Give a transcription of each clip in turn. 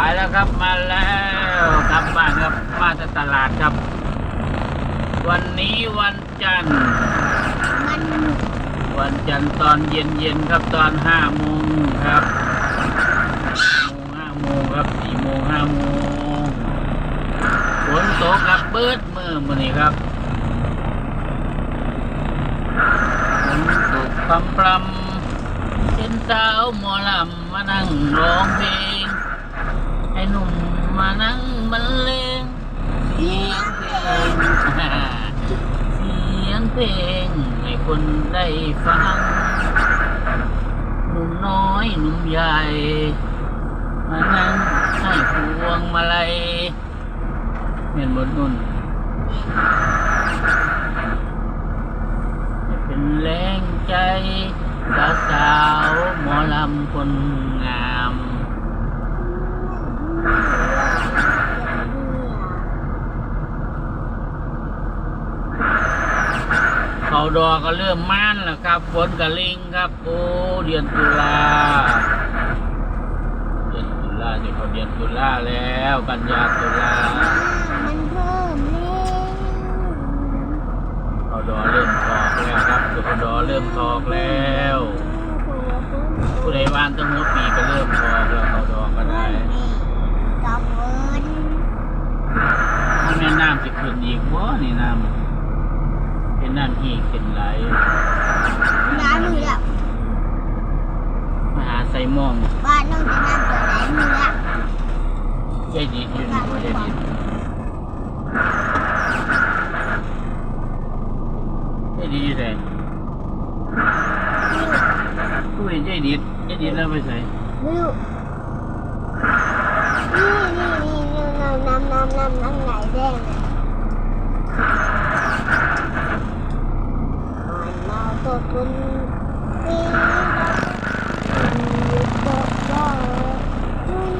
ไปแล้วครับมาแล้วกลับบ้านครับมาจากตลาดครับ วันนี้วันจันทร์วันจันทร์ตอนเย็นเย็นครับตอนห้าโมงครับโมงห้าโมงครับสี่โมงห้าโมงฝนตกครับเบิดมือมือนี้ครับฝนตกพรำพรำเป็นสาวหมอลำมานั่งร้องเพลงให้หนุ่มมานั่งบรรเลงเสียงเพลง เสียงเพลงให้คนได้ฟังหนุ่มน้อยหนุ่มใหญ่ มานั่งให้พวงมาลัยเมียนบนนุ่นเป็นแรงใจสาวสาวหมอลำคนงาม เขาดอก็เริ่มม่านแล้วครับฝนกับลิงครับ โอ้เดือนตุลาเดือนตุลาจะเขาเดือนตุลาแล้ว กันยาตุลามันเพิ่มเร็วเขาดอเริ่มทอกแล้วครับเขาดอเริ่มทอกแล้วผู้ใดวานตั้งหัวปีก็เริ่มทอกแล้วเขาดอก็ได้กับเอิญถ้าแม่น้ำจะขึ้นอีกว่านี่น้ำ เป็นน้ำอีกเป็นไหลน้ำมือละมหาไซมองบ้านน้องจะน้ำตัวไหนมือละใจดีอยู่นี่ว่าใจดีใจดีอยู่ไหนผู้ใดใจดีใจดีแล้วไปใส่ไม่รู้นี่นี่นี่น้ำน้ำน้ำน้ำน้ำไหลแดงมันมาตัวคุณนี่ก็ก็คุณ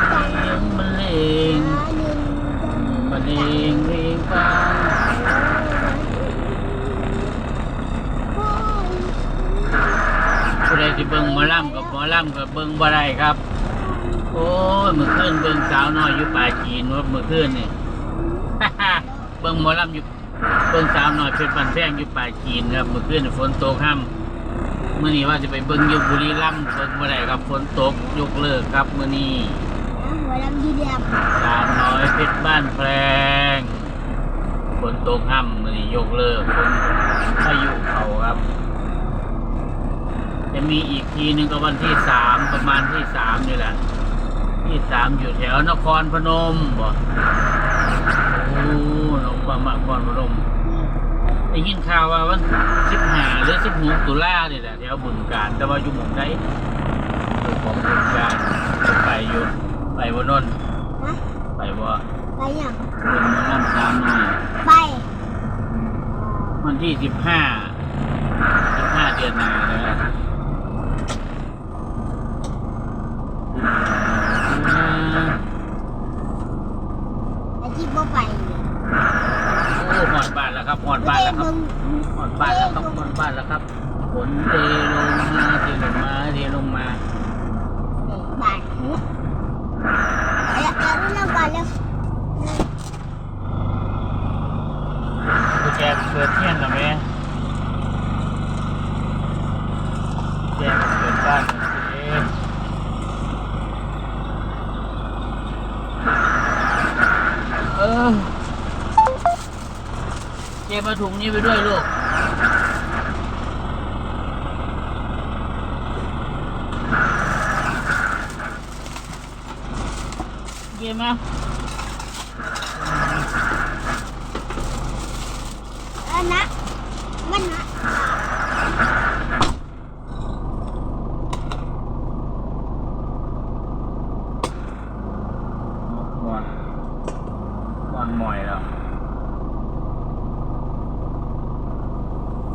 เสียงบรรเลงบรรเลงเพลงฟัง ผู้ใดที่เบิ่งหมอลำกับหมอลำกับเบิ่งบ่ได้ครับ โอ้ยเมื่อคืนเบิ่งสาวน้อยอยู่ป่าจีนว่าเมื่อคืนนี่ เบิ่งหมอลำอยู่เบิ่งสาวน้อยเพชรบันแพงอยู่ป่าจีนครับเมื่อคืนนี่ฝนตกค่ำมื้อนี้ว่าจะไปเบิ่งอยู่บุรีรัมย์เบิ่งบ่ได้ครับฝนตกยกเลิกครับมื้อนี้หัวลำดีเดียบสาวน้อยเพชรบ้านแพงฝ นตกค่ำมื้อนยกเลิกฝนพายุเขาครับ จะมีอีกทีหนึ่งก็วันที่สามประมาณที่สามนี่แหละ ที่สามอยู่แถวนครพนมบ่โอ้นครนครพนมได้ยินข่าวว่าวันสิบห้าหรือสิบหกตุลาเนี่ยแหละแถวบุญการแต่ว่าอยู่หมุงได้ของบุญการไปอยู่ไปบนนนน ไปบ่ไปยังเป็นหมอลำสามหน่อยไปวันที่สิบห้าสิบห้าเดือนหน้าเลยนะไอ้ที่บ่ไปโอ้หอดบ้านแล้วครับหอดบ้านแล้วครับหอดบ้านแล้วครับหอดบ้านแล้วครับฝนเทลงมาเทลงมาเทลงมา บ้านหูเดี๋ยวเดี๋ยวเรื่องก่อนเร็ว กุญแจเปิดเที่ยงหรือไหมแจเปิดบ้านเองเออเจมาถุงนี้ไปด้วยลูกเก็บมาเออนะมันนะ มอนม อนหมอยแล้ว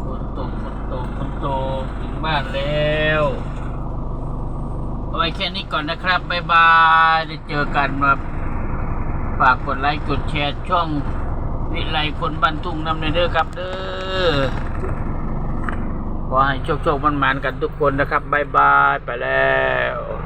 ฝนตกฝนตกฝนตกถึงบ้านแล้วเอาไว้แค่นี้ก่อนนะครับ บ๊ายบายจะเจอกันมาฝากกดไลค์กดแชร์ช่องวิไลคนบ้านทุ่งนำในเด้อครับเด้อขอให้โชคโชคมันมันกันทุกคนนะครับ บ๊ายบาย ไปแล้ว